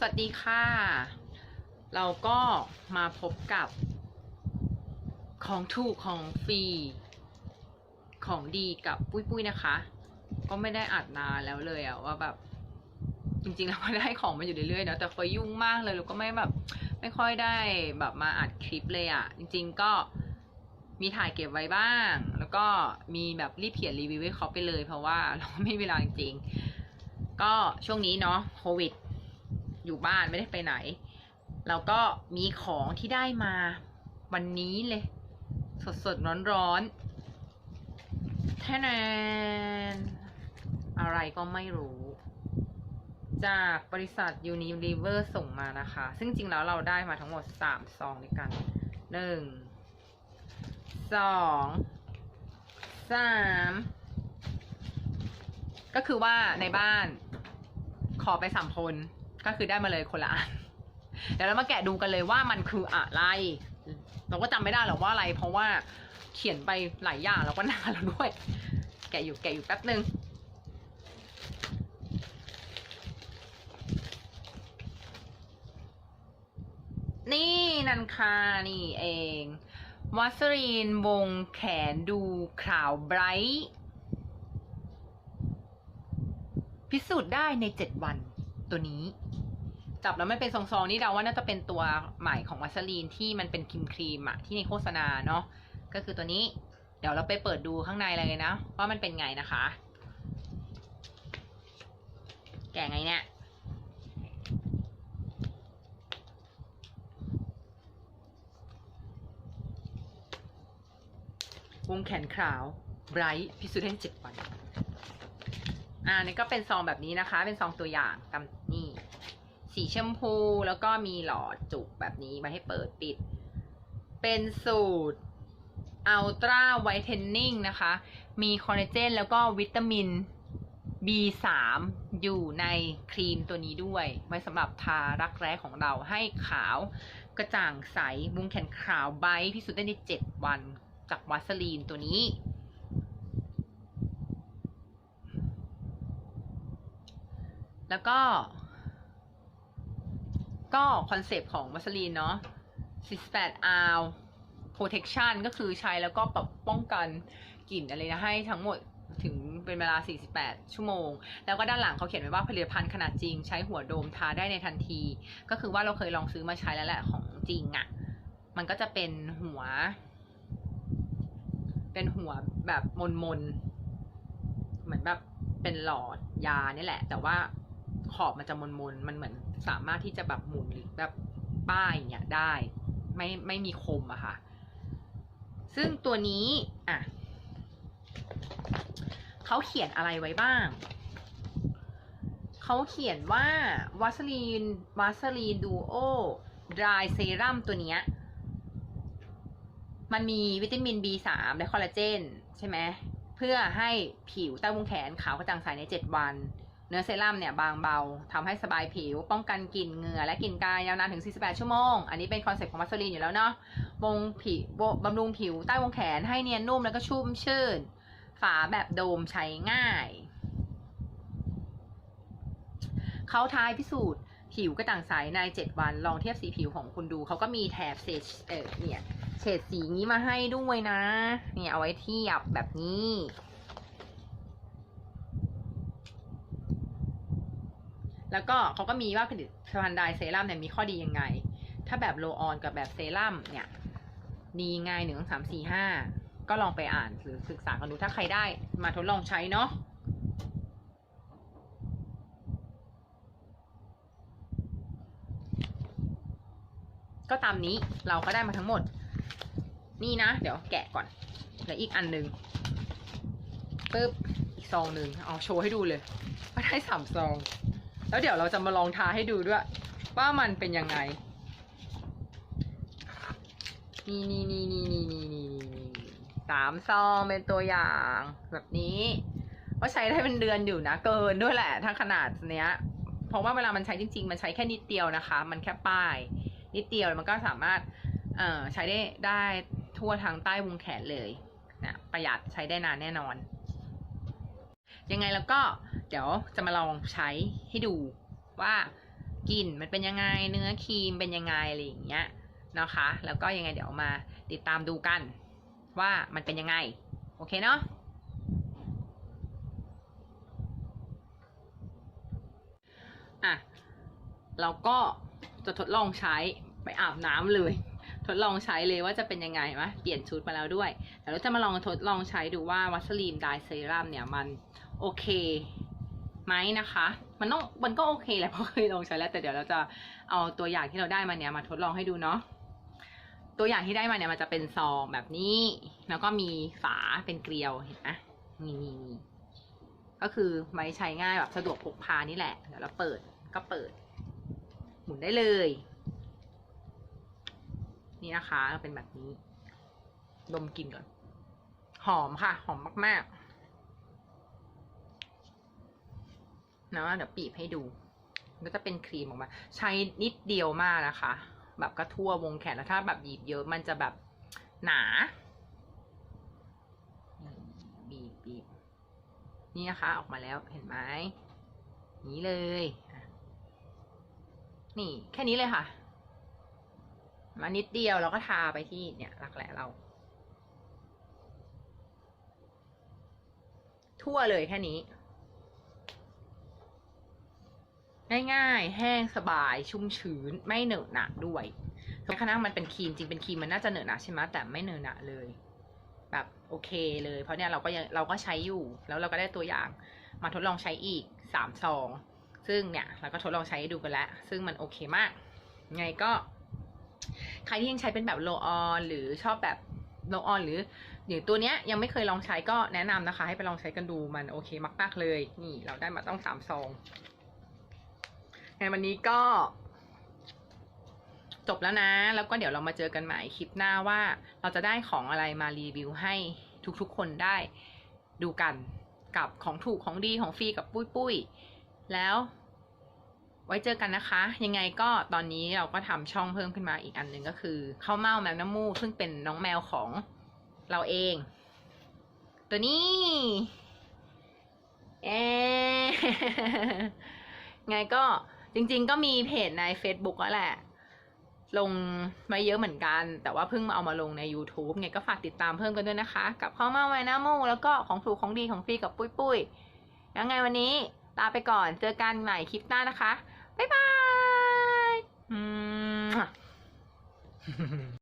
สวัสดีค่ะ เราก็มาพบกับของถูกของฟรี ของดีกับปุ้ยปุ้ยนะคะ ก็ไม่ได้อัดนานแล้วเลยอะว่าแบบ จริงๆเราก็ได้ของมาอยู่เรื่อยๆเนะแต่เฟยยุ่งมากเลยเราก็ไม่แบบ ไม่ค่อยได้แบบมาอัดคลิปเลยอะจริง ๆก็มีถ่ายเก็บไว้บ้าง แล้วก็มีแบบรีบเขียนรีวิวให้เขาไปเลย เพราะว่าเราไม่มีเวลาจริงๆก็ช่วงนี้เนาะโควิด อยู่บ้านไม่ได้ไปไหน เราก็มีของที่ได้มาวันนี้เลย สดสดร้อนร้อนๆแท่นนอะไรก็ไม่รู้ จากบริษัท Unilever ส่งมานะคะ ซึ่งจริงแล้วเราได้มาทั้งหมดสามซองด้วยกันหนึ่งสองสามก็คือว่าในบ้านขอไปสามคน ก็คือได้มาเลยคนละอันเดี๋ยวเรามาแกะดูกันเลยว่ามันคืออะไร เราก็จำไม่ได้หรอกว่าอะไร เพราะว่าเขียนไปหลายอย่างแล้วก็นานแล้วด้วย แกะอยู่แกะอยู่แป๊บหนึ่งนี่นันคานี่เองวัสรีนวงแขนดูขาวไบรท์พิสูจน์ได้ในเจ็ดวัน ตัวนี้ จับแล้วไม่เป็นซองๆนี่เราว่าน่าจะเป็นตัวใหม่ของวัสลีนที่มันเป็นครีมครีมอะที่ในโฆษณาเนาะก็คือตัวนี้ เดี๋ยวเราไปเปิดดูข้างในเลยนะว่ามันเป็นไงนะคะ แกะไงเนี่ย วงแขนขาวไบรท์พิสูจน์ได้เจ็ดวัน อ่านี่ก็เป็นซองแบบนี้นะคะ เป็นซองตัวอย่างตามนี่ สีชมพูแล้วก็มีหลอดจุกแบบนี้มาให้เปิดปิด เป็นสูตรอัลตราไวท์เทนนิ่งนะคะ มีคอลลาเจนแล้วก็วิตามิน B3 อยู่ในครีมตัวนี้ด้วย ไว้สำหรับทารักแร้ของเราให้ขาวกระจ่างใสมุงแขนขาวไบท์พิสูจน์ได้ใน 7 วันจากวาสลีนตัวนี้ แล้วก็ ก็คอนเซปต์ของวัสลีนเนาะ48 hour protection ก็คือใช้แล้วก็ปรับป้องกันกลิ่นอะไรนะให้ทั้งหมดถึงเป็นเวลา 48 ชั่วโมง แล้วก็ด้านหลังเขาเขียนไว้ว่าผลิตภัณฑ์ขนาดจริง ใช้หัวโดมทาได้ในทันที ก็คือว่าเราเคยลองซื้อมาใช้แล้วแหละของจริงอะ่ะ มันก็จะเป็นหัว เป็นหัวแบบมนมนๆเหมือนแบบเป็นหลอดยานี่แหละ แต่ว่า ขอบมันจะมนมนๆมันเหมือนสามารถที่จะแบบหมุนหรือแบบป้ายอย่างเงี้ยได้ ไม่ไม่มีคมอะค่ะ ซึ่งตัวนี้อะเขาเขียนอะไรไว้บ้างเขาเขียนว่าวาสลีนวาสลีนดูโอดรายเซรั่มตัวเนี้ยมันมีวิตามิน B3 และคอลลาเจน ใช่ไหม เพื่อให้ผิวใต้วงแขนขาวกระจ่างใสใน 7 วัน เนื้อเซรั่มเนี่ยบางเบาทำให้สบายผิว ป้องกันกลิ่นเหงื่อและกลิ่นกายยาวนานถึง 48 ชั่วโมง อันนี้เป็นคอนเซ็ปต์ของมัสลีนอยู่แล้วเนาะวงผิวบำรุงผิวใต้วงแขนให้เนียนนุ่มแล้วก็ชุ่มชื่น ฝาแบบโดมใช้ง่าย เขาทายพิสูจน์ผิวกระจ่างใสใน 7 วัน ลองเทียบสีผิวของคุณดู เขาก็มีแถบเศษเออเนี่ยเฉดสีนี้มาให้ด้วยนะ เนี่ยเอาไว้เทียบแบบนี้ แล้วก็เขาก็มีว่าผลิตภัณฑ์ไดเซรั่มเนี่ยมีข้อดียังไง ถ้าแบบโลออนกับแบบเซรั่มเนี่ยดียังไงหนึ่งสามสี่ห้าก็ลองไปอ่านหรือศึกษากันดูถ้าใครได้มาทดลองใช้เนาะก็ตามนี้เราก็ได้มาทั้งหมด นี่นะ เดี๋ยวแกะก่อนเหลืออีกอันหนึ่งปึ๊บอีกซองหนึ่งเอาโชว์ให้ดูเลยว่าได้สามซอง แล้วเดี๋ยวเราจะมาลองทาให้ดูด้วย ว่ามันเป็นยังไง นี่นี่นี่นี่นี่นี่นี่สามซองเป็นตัวอย่าง แบบนี้ก็ใช้ได้เป็นเดือนอยู่นะ เกินด้วยแหละทั้งขนาดเนี้ย เพราะว่าเวลามันใช้จริง ๆ มันใช้แค่นิดเดียวนะคะ มันแค่ป้าย นิดเดียวมันก็สามารถเอ่อใช้ได้ได้ทั่วทางใต้วงแขนเลยนะประหยัดใช้ได้นานแน่นอน ยังไงแล้วก็เดี๋ยวจะมาลองใช้ให้ดูว่ากลิ่นมันเป็นยังไงเนื้อครีมเป็นยังไงอะไรอย่างเงี้ยนะคะ แล้วก็ยังไงเดี๋ยวมาติดตามดูกันว่ามันเป็นยังไง โอเคเนาะอะเราก็จะทดลองใช้ไปอาบน้ำเลย ทดลองใช้เลยว่าจะเป็นยังไงมะเปลี่ยนชุดมาแล้วด้วยเดี๋ยวเราจะมาลองทดลองใช้ดูว่าวัสลีนไดเซรั่มเนี่ยมัน โอเคไหมนะคะ มันต้องมันก็โอเคแหละเพราะเคยลองใช้แล้ว แต่เดี๋ยวเราจะเอาตัวอย่างที่เราได้มาเนี่ยมาทดลองให้ดูเนาะตัวอย่างที่ได้มาเนี่ยมันจะเป็นซองแบบนี้ แล้วก็มีฝาเป็นเกลียวเห็นไหมนี่นี่นี่ก็คือไว้ใช้ง่ายแบบสะดวกพกพานี่แหละเดี๋ยวเราเปิดก็เปิด หมุนได้เลย นี่นะคะเป็นแบบนี้ ดมกลิ่นก่อน หอมค่ะ หอมมากๆ นะเดี๋ยวปีบให้ดู ก็จะเป็นครีมออกมา ใช้นิดเดียวมากนะคะ แบบก็ทั่ววงแขนแล้วถ้าแบบหยิบเยอะมันจะแบบหนาบีบบีบนี่นะคะ ออกมาแล้วเห็นไหมนี้เลย นี่แค่นี้เลยค่ะ มานิดเดียวเราก็ทาไปที่เนี่ยรักแร้เรา ทั่วเลยแค่นี้ ง่ายๆ แห้งสบายชุ่มชื้นไม่เหนอะหนะด้วยแต่ขณะมันเป็นครีมจริงเป็นครีมมันน่าจะเหนอะหนะใช่ไหมแต่ไม่เหนอะหนะเลย แบบโอเคเลย เพราะเนี่ยเราก็ยังเราก็ใช้อยู่ แล้วเราก็ได้ตัวอย่างมาทดลองใช้อีกสามซองซึ่งเนี่ยเราก็ทดลองใช้ดูกันแล้ว ซึ่งมันโอเคมากไงก็ ใครที่ยังใช้เป็นแบบโลออนหรือชอบแบบโลออนหรือหรือตัวเนี้ยยังไม่เคยลองใช้ก็แนะนำนะคะ ให้ไปลองใช้กันดูมันโอเคมากๆเลย นี่เราได้มาต้องสามซอง ในวันนี้ก็ จบแล้วนะ แล้วก็เดี๋ยวเรามาเจอกันใหม่คลิปหน้าว่า เราจะได้ของอะไรมารีวิวให้ทุกๆคนได้ดูกันกับของถูกของดีของฟรีกับปุ้ยปุ้ยๆแล้วไว้เจอกันนะคะ ยังไงก็ตอนนี้เราก็ทำช่องเพิ่มขึ้นมาอีกอันหนึ่งก็คือข้าวเม่าแมวน้ำมูกซึ่งเป็นน้องแมวของเราเอง ตัวนี้เอ๊ไงก็ จริงๆก็มีเพจใน Facebook แล้วแหละ ลงมาเยอะเหมือนกัน แต่ว่าเพิ่งมาเอามาลงใน YouTube ไงก็ฝากติดตามเพิ่มกันด้วยนะคะ กับข้าวเมาแมวน้ำมูแล้วก็ของถูกของดีของฟรีกับปุ้ยปุ้ยยังไงวันนี้ลาไปก่อนเจอกันใหม่คลิปหน้านะคะ บ๊ายบาย อืม